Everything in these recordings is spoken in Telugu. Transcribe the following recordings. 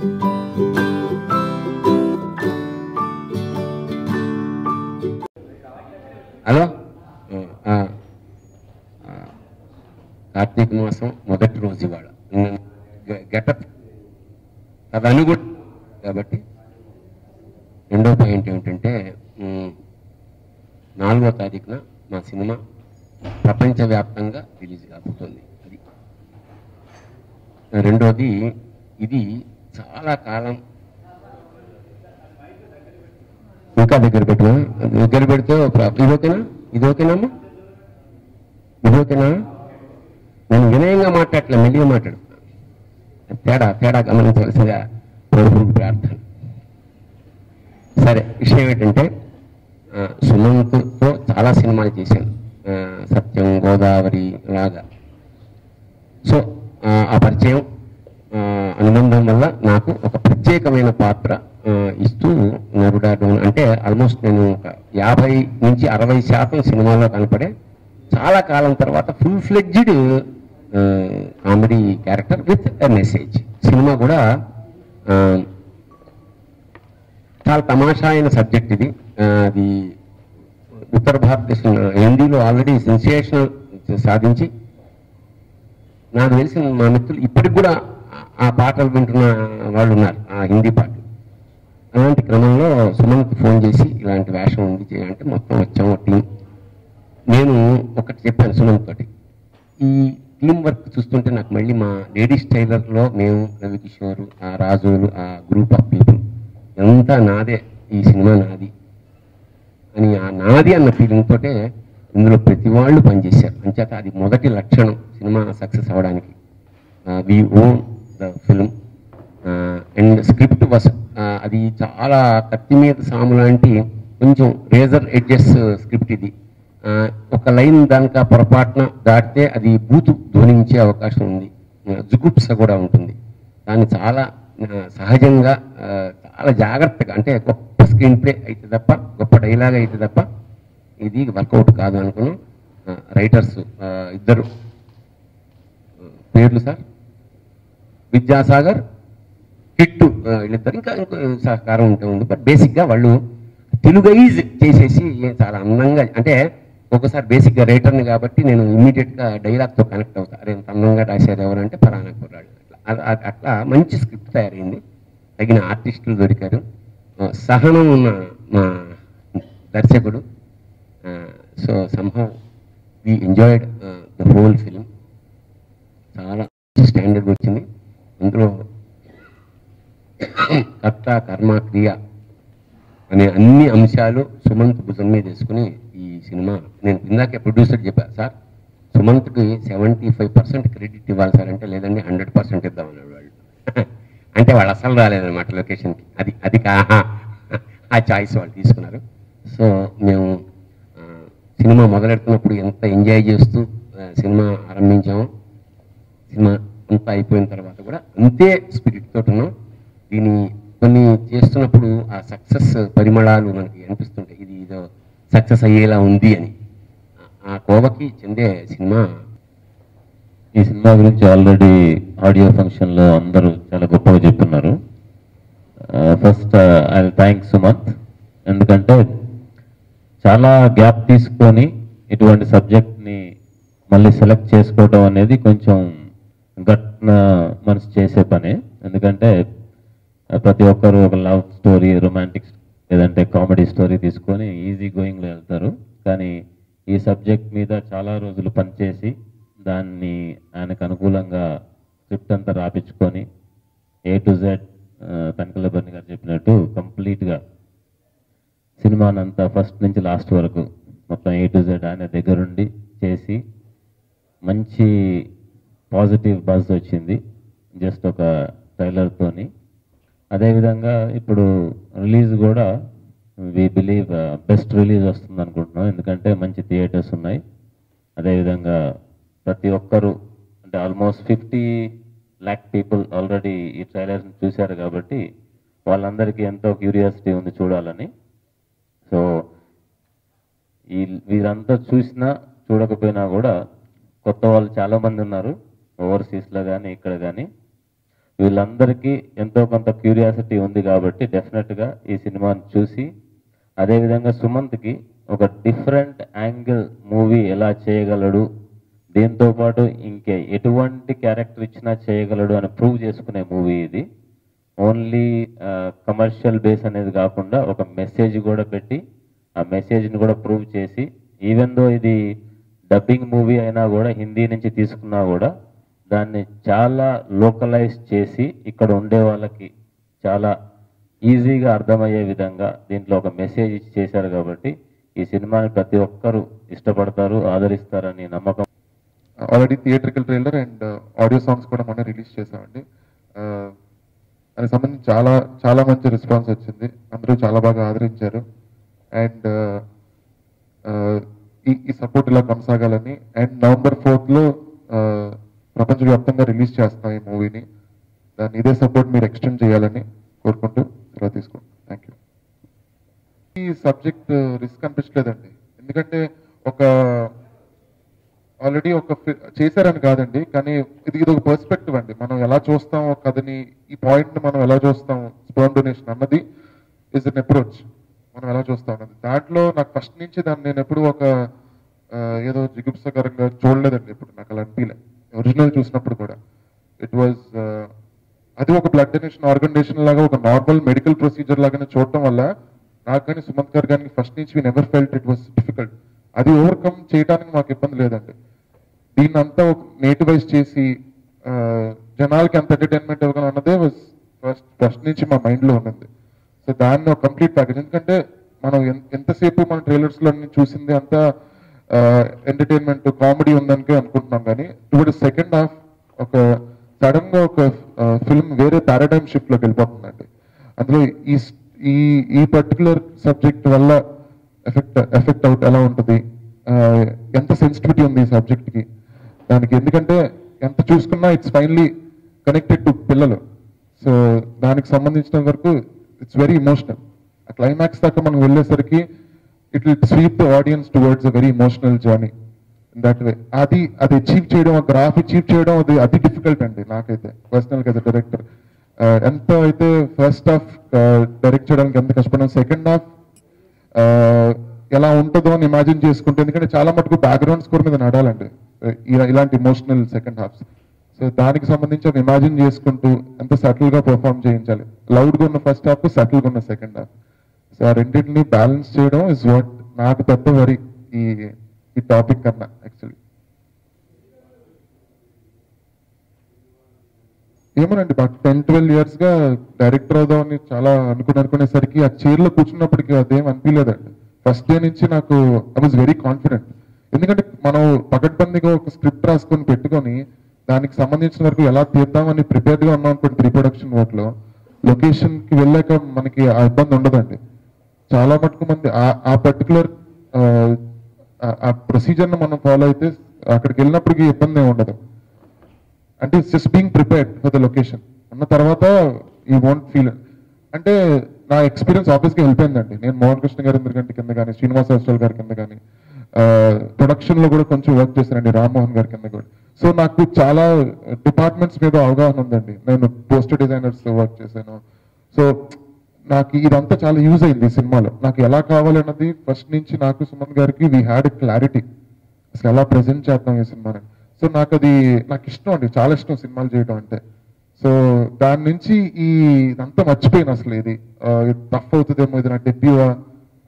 హలో? కార్తీక మాసం మొదటి రోజు ఇవాళ. గెటప్. అది అనుగుడ్ కాబట్టి రెండో పాయింట్ ఏమిటంటే నాలుగో తారీఖున మా సినిమా ప్రపంచవ్యాప్తంగా రిలీజ్ కాబోతుంది. అది. రెండోది ఇది చాలా కాలం. ఇంకా దగ్గర పెట్టినా? దగ్గర పెడితే ఇది ఓకేనా? ఇది ఓకేనమ్మా ఇది ఓకేనా? నేను వినయంగా మాట్లాడలే మెల్లిగా మాట్లాడుతున్నాను తేడా తేడా గమనించవలసిందిగా ప్రభుత్వ ప్రార్థన. సరే విషయం ఏంటంటే సుమంత్తో చాలా సినిమాలు చేశాను. సత్యం గోదావరి లాగా. సో ఆ, పరిచయం అనుబంధం వల్ల నాకు ఒక ప్రత్యేకమైన పాత్ర ఇస్తూ నరుడా డోన్. అంటే ఆల్మోస్ట్ నేను ఒక యాభై నుంచి అరవై శాతం సినిమాలో కనపడే చాలా కాలం తర్వాత full fledged comedy character with message cinema కూడా చాలా తమాషా అయిన సబ్జెక్ట్ ఇది అది ఉత్తర భారతదేశం హిందీలో ఆల్రెడీ సెన్సేషనల్ సాధించి నాకు తెలిసిన మా మిత్రులు ఇప్పటికి కూడా ఆ- పాటలు వింటున్న వాళ్ళు ఉన్నారు ఆ హిందీ పాటలు. అలాంటి క్రమంలో సుమన్కి ఫోన్ చేసి ఇలాంటి వేషం ఉంది చేయాలంటే మొత్తం వచ్చాము టీం. నేను ఒకటి చెప్పాను సుమన్ తోటి ఈ టీం వర్క్ చూస్తుంటే నాకు మళ్ళీ మా లేడీస్ టైలర్లో మేము రవికిషోర్ ఆ రాజులు ఆ గ్రూప్ ఆఫ్ పీపుల్ ఎంత నాదే ఈ సినిమా నాది. అని ఆ నాది అన్న ఫీలింగ్ తోటే ఇందులో ప్రతి వాళ్ళు పనిచేశారు. అంచేత అది మొదటి లక్షణం సినిమా సక్సెస్ అవ్వడానికి. We own the film and script was అది చాలా కత్తి మీద సాము లాంటి కొంచెం రేజర్ ఎడ్జెస్ స్క్రిప్ట్ ఇది. ఒక లైన్ దానిక పొరపాటున దాటితే అది బూతు ధ్వనించే అవకాశం ఉంది. జుగుప్స కూడా ఉంటుంది. దాన్ని చాలా సహజంగా చాలా జాగ్రత్తగా అంటే గొప్ప స్క్రీన్ ప్లే అయితే తప్ప గొప్ప డైలాగ్ అయితే తప్ప ఇది వర్కౌట్ కాదు అనుకున్నాం రైటర్స్ ఇద్దరు పేర్లు సార్? విద్యాసాగర్ కిట్టు వీళ్ళిద్దరు ఇంకా సహకారం ఉంటే ఉంది బట్ బేసిక్గా వాళ్ళు తెలుగైజ్ చేసేసి చాలా అందంగా అంటే ఒకసారి బేసిక్గా రైటర్ని కాబట్టి నేను ఇమీడియట్గా డైలాగ్తో కనెక్ట్ అవుతా. అరే అందంగా రాసేది ఎవరంటే ఫలానా కుర్రాడు అట్లా అట్లా మంచి స్క్రిప్ట్ తయారైంది. తగిన ఆర్టిస్టులు దొరికారు. సహనం ఉన్న మా దర్శకుడు so somehow we enjoyed the whole film చాలా కర్త కర్మ క్రియ అనే అన్ని అంశాలు సుమంత్ భుజం మీద వేసుకుని ఈ సినిమా నేను ఇందాకే ప్రొడ్యూసర్ చెప్పాను సార్ సుమంత్కి సెవెంటీ ఫైవ్ పర్సెంట్ క్రెడిట్ ఇవ్వాలి సార్ అంటే లేదండి హండ్రెడ్ పర్సెంట్ ఇద్దామన్నాడు వాళ్ళు అంటే వాళ్ళు అసలు రాలేదన్నమాట లొకేషన్కి. అది అది ఆ చాయిస్ వాళ్ళు తీసుకున్నారు. సో మేము సినిమా మొదలెడుతున్నప్పుడు ఎంత ఎంజాయ్ చేస్తూ సినిమా ఆరంభించాము సినిమా అంతా అయిపోయిన తర్వాత కూడా అంతే స్పిరిట్ తోటి ఉన్నాం. దీని కొన్ని చేస్తున్నప్పుడు ఆ సక్సెస్ పరిమళాలు మనకి అనిపిస్తుంటాయి. ఇది ఏదో సక్సెస్ అయ్యేలా ఉంది అని. ఆ- కోవకి చెందే సినిమా ఈ సినిమా గురించి ఆల్రెడీ ఆడియో ఫంక్షన్లో అందరూ చాలా గొప్పగా చెప్తున్నారు. ఫస్ట్ ఐ థ్యాంక్ సుమంత్ ఎందుకంటే చాలా గ్యాప్ తీసుకొని ఇటువంటి సబ్జెక్ట్ని మళ్ళీ సెలెక్ట్ చేసుకోవడం అనేది కొంచెం గట్న మనసు చేసే పని. ఎందుకంటే ప్రతి ఒక్కరు ఒక లవ్ స్టోరీ రొమాంటిక్ లేదంటే కామెడీ స్టోరీ తీసుకొని ఈజీ గోయింగ్లో వెళ్తారు. కానీ ఈ సబ్జెక్ట్ మీద చాలా రోజులు పనిచేసి దాన్ని ఆయనకు అనుకూలంగా స్క్రిప్ట్ అంతా రాపించుకొని A to Z Tanikella Bharani గారు చెప్పినట్టు కంప్లీట్గా సినిమానంతా ఫస్ట్ నుంచి లాస్ట్ వరకు మొత్తం ఏ టు జెడ్ ఆయన దగ్గరుండి చేసి మంచి పాజిటివ్ బజ్ వచ్చింది. జస్ట్ ఒక ట్రైలర్తోని అదేవిధంగా ఇప్పుడు రిలీజ్ కూడా we believe uh, best release వస్తుంది అనుకుంటున్నాం ఎందుకంటే మంచి థియేటర్స్ ఉన్నాయి. అదేవిధంగా ప్రతి ఒక్కరు అంటే almost fifty lakh people already ఈ ట్రైలర్స్ని చూశారు కాబట్టి వాళ్ళందరికీ ఎంతో క్యూరియాసిటీ ఉంది చూడాలని. సో ఈ వీరంతా చూసినా చూడకపోయినా కూడా కొత్త వాళ్ళు చాలామంది ఉన్నారు. ఓవర్సీస్లో కానీ ఇక్కడ కానీ వీళ్ళందరికీ ఎంతో కొంత క్యూరియాసిటీ ఉంది కాబట్టి డెఫినెట్గా ఈ సినిమాని చూసి అదేవిధంగా సుమంత్కి ఒక డిఫరెంట్ యాంగిల్ మూవీ ఎలా చేయగలడు దీంతో పాటు ఇంకే ఎటువంటి క్యారెక్టర్ ఇచ్చినా చేయగలడు అని ప్రూవ్ చేసుకునే మూవీ ఇది. ఓన్లీ కమర్షియల్ బేస్ అనేది కాకుండా ఒక మెసేజ్ కూడా పెట్టి ఆ మెసేజ్ని కూడా ప్రూవ్ చేసి ఈవెన్ దో ఇది డబ్బింగ్ మూవీ అయినా కూడా హిందీ నుంచి తీసుకున్నా కూడా దాన్ని చాలా లోకలైజ్ చేసి ఇక్కడ ఉండే వాళ్ళకి చాలా ఈజీగా అర్థమయ్యే విధంగా దీంట్లో ఒక మెసేజ్ ఇచ్చి చేశారు కాబట్టి ఈ సినిమాని ప్రతి ఒక్కరూ ఇష్టపడతారు ఆదరిస్తారని నమ్మకం. Already theatrical trailer and audio songs కూడా మొన్న రిలీజ్ చేశామండి. Uh, దానికి సంబంధించి చాలా చాలా మంచి రెస్పాన్స్ వచ్చింది. అందరూ చాలా బాగా ఆదరించారు. అండ్ uh, uh, ఈ ఈ సపోర్ట్ ఇలా కొనసాగాలని. అండ్ నవంబర్ ఫోర్త్లో ప్రపంచవ్యాప్తంగా రిలీజ్ చేస్తున్నాం ఈ మూవీని. దాన్ని ఇదే సపోర్ట్ మీరు ఎక్స్టెండ్ చేయాలని కోరుకుంటూ సెలవు తీసుకుంటాం థ్యాంక్ యూ ఈ సబ్జెక్ట్ రిస్క్ అనిపించలేదండి. ఎందుకంటే ఒక ఆల్రెడీ ఒక చేశారని కాదండి కానీ ఇది ఇది ఒక పర్స్పెక్టివ్ అండి. మనం ఎలా చూస్తాం కథని ఈ పాయింట్ని మనం ఎలా చూస్తాం స్పోన్ డొనేషన్ అన్నది ఇస్ అన్ అప్రోచ్ మనం ఎలా చూస్తాం అన్నది. దాంట్లో నాకు ఫస్ట్ నుంచి దాన్ని నేను ఎప్పుడు ఒక ఏదో జిగుప్సకరంగా చూడలేదండి ఇప్పుడు నాకు అలా అనిపించలేదు ఒరిజినల్ చూసినప్పుడు కూడా. ఇట్ వాజ్ uh, అది ఒక బ్లడ్ డొనేషన్ ఆర్గనైజేషన్ లాగా ఒక నార్మల్ మెడికల్ ప్రొసీజర్ లాగానే చూడటం వల్ల నాకు కానీ సుమంత్ గారు కానీ ఫస్ట్ నుంచి we never felt it was difficult అది ఓవర్కమ్ చేయడానికి మాకు ఇబ్బంది లేదండి. దీన్ని అంతా ఒక నేటివైజ్ చేసి జనాలకి ఎంత ఎంటర్టైన్మెంట్ ఇవ్వగలం అన్నదే ఫస్ట్ ఫస్ట్ నుంచి మా మైండ్లో ఉన్నది. సో దాన్ని ఒక కంప్లీట్ ప్యాకేజ్ ఎందుకంటే మనం ఎంతసేపు మన ట్రైలర్స్లో చూసింది అంతా ఎంటర్టైన్మెంట్ కామెడీ ఉందనికే అనుకుంటున్నాం కానీ ఇప్పుడు సెకండ్ హాఫ్ ఒక సడన్గా ఒక ఫిల్మ్ వేరే పారాడైమ్ షిఫ్ట్లోకి వెళ్ళిపోతుందండి. అందులో ఈ ఈ ఈ పర్టికులర్ సబ్జెక్ట్ వల్ల ఎఫెక్ట్ ఎఫెక్ట్ అవుట్ ఎలా ఉంటుంది? ఎంత సెన్సిటివిటీ ఉంది ఈ సబ్జెక్ట్కి? దానికి ఎందుకంటే ఎంత చూసుకున్నా ఇట్స్ ఫైనలీ కనెక్టెడ్ టు పిల్లలు. సో దానికి సంబంధించిన వరకు ఇట్స్ వెరీ ఇమోషనల్ ఆ క్లైమాక్స్ దాకా మనం వెళ్ళేసరికి it will sweep the audience towards a very emotional journey that way అది అది అచీవ్ చేయడం ఆ గ్రాఫ్ అచీవ్ చేయడం అది అతి డిఫికల్ట్ అండి నాకైతే పర్సనల్గా డైరెక్టర్ uh, ఎంత అయితే ఫస్ట్ హాఫ్ డైరెక్ట్ చేయడానికి ఎంత కష్టపడినా సెకండ్ హాఫ్ uh, ఎలా ఉంటుందో అని ఇమాజిన్ చేసుకుంటే ఎందుకంటే చాలా మటుకు బ్యాక్గ్రౌండ్ స్కోర్ మీద నడాలండి uh, ఇలాంటి ఇమోషనల్ సెకండ్ హాఫ్స్ సో దానికి సంబంధించి అవి ఇమాజిన్ చేసుకుంటూ ఎంత సటిల్గా పర్ఫామ్ చేయించాలి. లౌడ్గా ఉన్న ఫస్ట్ హాఫ్ సటిల్గా ఉన్న సెకండ్ హాఫ్ ఆ రెండింటిని బ్యాలెన్స్ చేయడం ఇస్ వాట్ నాకు పెద్ద వరి ఈ ఈ టాపిక్ కన్నా యాక్చువల్లీ ఏమోనండి మాకు టెన్ ట్వెల్వ్ ఇయర్స్గా డైరెక్టర్ అవుదామని చాలా అనుకుని అనుకునేసరికి ఆ చీరలో కూర్చున్నప్పటికీ అదేం అనిపించలేదండి. ఫస్ట్ డే నుంచి నాకు ఐ వాజ్ వెరీ కాన్ఫిడెంట్ ఎందుకంటే మనం పకడ్బందీగా ఒక స్క్రిప్ట్ రాసుకొని పెట్టుకొని దానికి సంబంధించిన వరకు ఎలా తీద్దామని ప్రిపేర్డ్గా ఉన్నాం అనుకోండి ప్రీ ప్రొడక్షన్ వర్క్లో లొకేషన్కి వెళ్ళాక మనకి ఆ ఇబ్బంది ఉండదండి. చాలా మటుకు మంది ఆ- ఆ పర్టికులర్ ఆ ప్రొసీజర్ మనం ఫాలో అయితే అక్కడికి వెళ్ళినప్పటికీ ఇబ్బంది ఉండదు. అంటే just being prepared for the location ఉన్న తర్వాత ఈ వోంట్ ఫీల్ అంటే నా ఎక్స్పీరియన్స్ ఆఫీస్కి హెల్ప్ అయిందండి నేను మోహన్ కృష్ణ గారి ఎందుకంటే కింద కానీ శ్రీనివాస అస్ట్రల్ గారి కింద కానీ ప్రొడక్షన్లో కూడా కొంచెం వర్క్ చేశానండి రామ్మోహన్ గారి కింద కూడా. సో నాకు చాలా డిపార్ట్మెంట్స్ మీద అవగాహన ఉందండి. నేను పోస్టర్ డిజైనర్స్ వర్క్ చేశాను. సో నాకు ఇదంతా చాలా యూజ్ అయింది ఈ సినిమాలో. నాకు ఎలా కావాలన్నది ఫస్ట్ నుంచి నాకు సుమన్ గారికి వీ హ్యాడ్ క్లారిటీ అసలు ఎలా ప్రజెంట్ చేద్దాం ఈ సినిమాని. సో నాకు అది నాకు ఇష్టం అండి. చాలా ఇష్టం సినిమాలు చేయడం అంటే. సో దాని నుంచి ఈ ఇదంతా మర్చిపోయాను అసలు ఇది. టఫ్ అవుతుందేమో ఇది నా డెబ్యూవా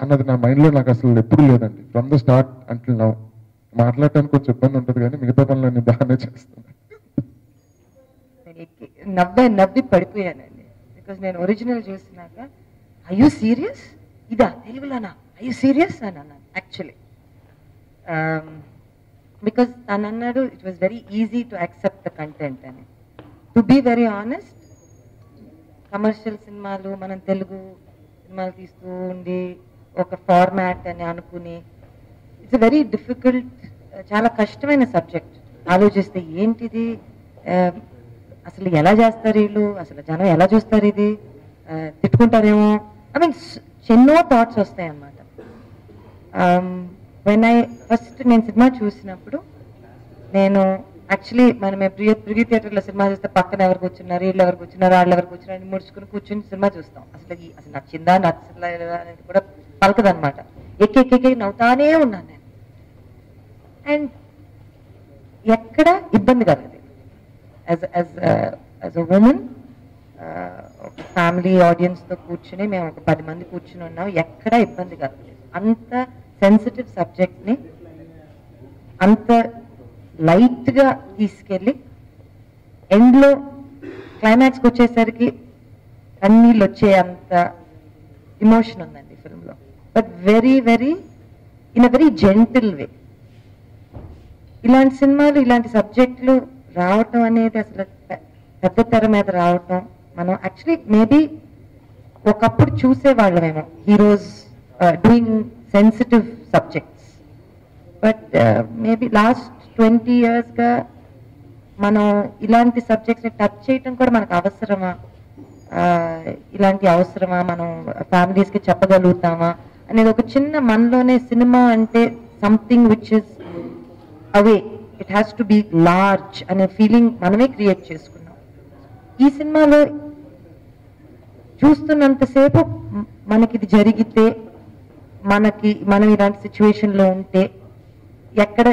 అన్నది నా మైండ్లో నాకు అసలు ఎప్పుడు లేదండి. From the start until now మాట్లాడటానికి కొంచెం ఇబ్బంది ఉంటుంది కానీ మిగతా పనులన్నీ బాగానే చేస్తాను నేను నవ్వే నవ్వి పడిపోయాను. బికాస్ నేను ఒరిజినల్ చూసినాక ఐ యూ సీరియస్ ఇదా తెలుగులోనా? ఐ యూ సీరియస్ అని అన్నాను యాక్చువల్లీ బికాస్ um, తను అన్నాడు it was very easy to accept the content అని. To be very honest commercial సినిమాలు మనం తెలుగు సినిమాలు తీస్తూ ఉండి ఒక ఫార్మాట్ అని అనుకుని ఇట్స్ వెరీ డిఫికల్ట్ చాలా కష్టమైన సబ్జెక్ట్ ఆలోచిస్తే ఏంటిది? Um, అసలు ఎలా చేస్తారు వీళ్ళు? అసలు జనం ఎలా చూస్తారు ఇది? తిట్టుకుంటారేమో? ఐ మీన్ ఎన్నో థాట్స్ వస్తాయి అన్నమాట వెన్ ఐ ఫస్ట్ నేను సినిమా చూసినప్పుడు నేను యాక్చువల్లీ మనం ప్రియ ప్రివ్యూ థియేటర్లో సినిమా చూస్తే పక్కన ఎవరు కూర్చున్నారు వీళ్ళు ఎవరు కూర్చున్నారు వాళ్ళు ఎవరు కూర్చున్నారు అని ముడుచుకుని కూర్చుని సినిమా చూస్తాం. అసలు ఈ- అసలు నచ్చిందా నచ్చలేదా అనేది కూడా పలకదనమాట ఎక్కెక్కెక్కి నవ్వుతానే ఉన్నాను నేను. అండ్ ఎక్కడ ఇబ్బంది కలగదు as as as a woman ఒక ఫ్యామిలీ ఆడియన్స్తో కూర్చుని మేము ఒక పది మంది కూర్చుని ఉన్నాం. ఎక్కడ ఇబ్బంది కాదు అంత సెన్సిటివ్ సబ్జెక్ట్ని అంత లైట్గా తీసుకెళ్ళి ఎండ్లో క్లైమాక్స్కి వచ్చేసరికి కన్నీళ్ళు వచ్చే అంత ఇమోషన్ ఉందండి ఫిల్మ్లో but very very in a very gentle way ఇలాంటి సినిమాలు ఇలాంటి సబ్జెక్టులు రావటం అనేది అసలు పెద్ద తెర మీద రావటం. మనం యాక్చువల్లీ మేబీ ఒకప్పుడు చూసేవాళ్ళమేమో heroes doing sensitive subjects but maybe last twenty ఇయర్స్గా మనం ఇలాంటి సబ్జెక్ట్స్ని టచ్ చేయటం కూడా మనకు అవసరమా? ఇలాంటి అవసరమా? మనం ఫ్యామిలీస్కి చెప్పగలుగుతామా? అనేది ఒక చిన్న మనలోనే సినిమా అంటే something which is away it has to be large అనే ఫీలింగ్ మనమే క్రియేట్ చేసుకున్నాం. ఈ సినిమాలో చూస్తున్నంతసేపు మ- మనకి ఇది జరిగితే మనకి మనం ఇలాంటి సిచ్యువేషన్లో ఉంటే ఎక్కడ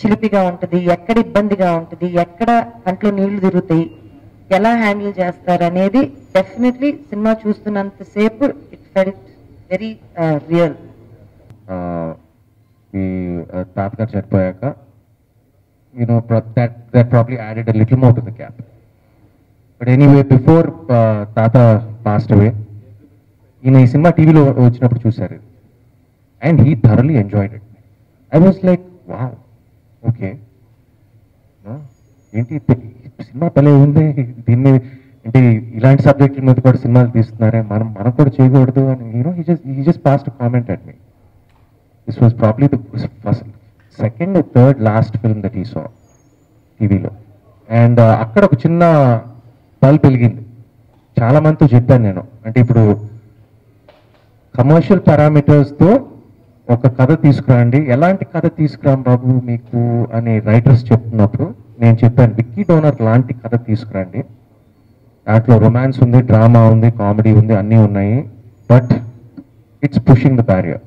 చిలిపిగా ఉంటుంది ఎక్కడ ఇబ్బందిగా ఉంటుంది ఎక్కడ కంట్లో నీళ్ళు తిరుగుతాయి ఎలా హ్యాండిల్ చేస్తారు అనేది డెఫినెట్లీ సినిమా చూస్తున్నంతసేపు it felt very real uh, ఆ, తాతగారు చనిపోయాక you know that that probably added a little more to the cap but anyway before తాత పాస్ట్ అవే ఈయన ఈ సినిమా టీవీలో వచ్చినప్పుడు చూశారు. And he thoroughly enjoyed it I was like wow okay ఏంటి సినిమా భలే ఉంది. దీన్ని అంటే ఇలాంటి సబ్జెక్టుల మీద కూడా సినిమాలు తీస్తున్నారే? మనం మనం కూడా చేయకూడదు అని you know he just he just passed comment at me this was probably the first second third last film that ఈ సో టీవీలో అండ్ అక్కడ ఒక చిన్న బల్బ్ వెలిగింది చాలా మందితో చెప్పాను నేను. అంటే ఇప్పుడు కమర్షియల్ పారామీటర్స్తో ఒక కథ తీసుకురండి. ఎలాంటి కథ తీసుకురాం బాబు మీకు అని రైటర్స్ చెప్తున్నప్పుడు నేను చెప్పాను విక్కీ డోనర్ లాంటి కథ తీసుకురండి. దాంట్లో రొమాన్స్ ఉంది డ్రామా ఉంది కామెడీ ఉంది అన్నీ ఉన్నాయి. But it's pushing the barrier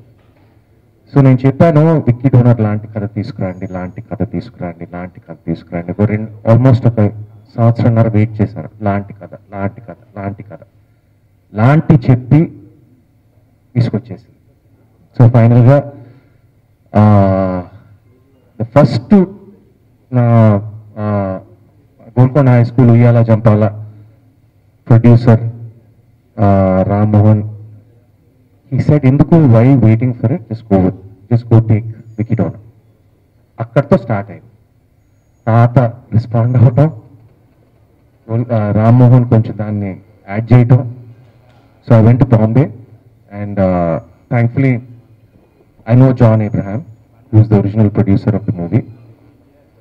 so నేను చెప్పాను విక్కీ డోనర్ లాంటి కథ తీసుకురండి లాంటి కథ తీసుకురండి లాంటి కథ తీసుకురండి. ఒక రెండు ఆల్మోస్ట్ ఒక సంవత్సరంన్నర వెయిట్ చేశాను. లాంటి కథ లాంటి కథ లాంటి కథ. లాంటి చెప్పి తీసుకొచ్చేసింది. సో ఫైనల్గా ద ఫస్ట్ నా గోల్కొండ హై స్కూల్ ఉయ్యాల జంపాల ప్రొడ్యూసర్ రామ్మోహన్ ఈ సెట్ ఎందుకు? Why waiting for it just go just go take wicket on అక్కడితో స్టార్ట్ అయింది. తాత రెస్పాండ్ అవటం రామ్మోహన్ కొంచెం దాన్ని యాడ్ చేయటం. So I went Bombay and thankfully I know John Abraham who's the original producer of the movie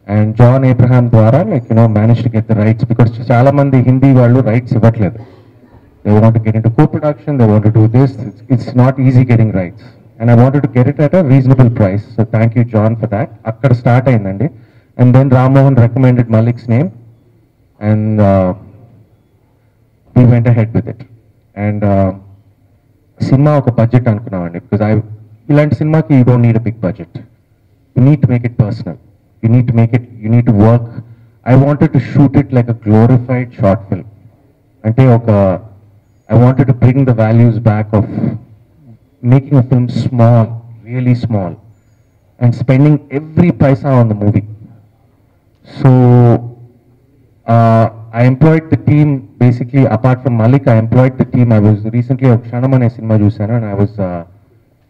and John Abraham ద్వారా like you know manage to get the rights because చాలా మంది హిందీ వాళ్ళు రైట్స్ ఇవ్వట్లేదు. they want to get into co-production, they want to do this. It's, it's not easy getting rights. And I wanted to get it at a reasonable price. So thank you, John, for that. అక్కడ స్టార్ట్ అయిందండి and then Rammohan recommended Malik's name and we went ahead with it and cinema ఒక బడ్జెట్ అనుకున్నామండి బికాజ్ ఐ ఇలాంటి సినిమాకి you don't need a big budget you need to make it personal you need to make it you need to work I wanted to shoot it like a glorified short film అంటే ఒక I wanted to bring the values back of making a film small really small and spending every paisa on the movie so I employed the team basically apart from Malik I employed the team I was recently ఒక క్షణం అనే సినిమా చూశాను and I was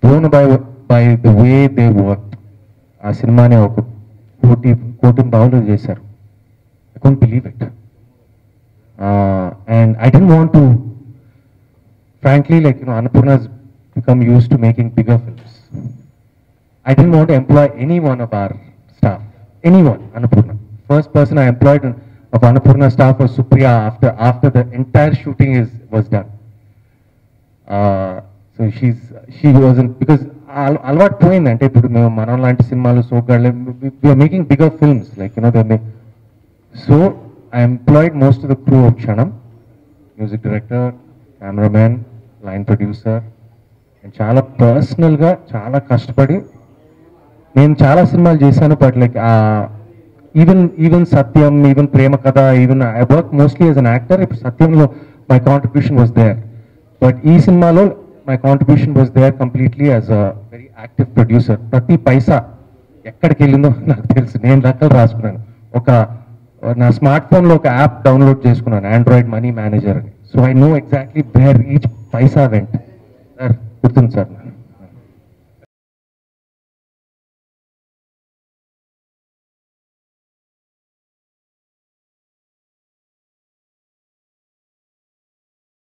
blown by by the way they work ఆ సినిమాని ఒక కోటి కోటి బావులు చేశారు I can't believe it uh, and I didn't want to, frankly, like, you know, Annapurna's become used to making bigger films. I didn't want to employ any one of our staff, anyone, Annapurna. First person I employed of Annapurna staff was Supriya after, after the entire shooting is, was done. Uh, so she's, she wasn't, because అల- అలవాటు పోయింది అంటే ఇప్పుడు మేము మనం లాంటి సినిమాలు సోగాళ్ళు we are making bigger films like you know they so I employed most of the crew of Kshanam music director cameraman line producer. And చాలా పర్సనల్గా చాలా కష్టపడి నేను చాలా సినిమాలు చేశాను but like even even Satyam even Prema Katha even I work mostly as an actor ఇప్పుడు సత్యంలో my contribution was there but ఈ సినిమాలో my contribution was there completely as a very active producer ప్రతి పైసా ఎక్కడికి వెళ్ళిందో నాకు తెలుసు. నేను లెక్కలు రాసుకున్నాను. ఒక నా స్మార్ట్ ఫోన్లో ఒక యాప్ డౌన్లోడ్ చేసుకున్నాను ఆండ్రాయిడ్ మనీ మేనేజర్ అని. So I know exactly where each Paisa went sir గుర్తుంది సార్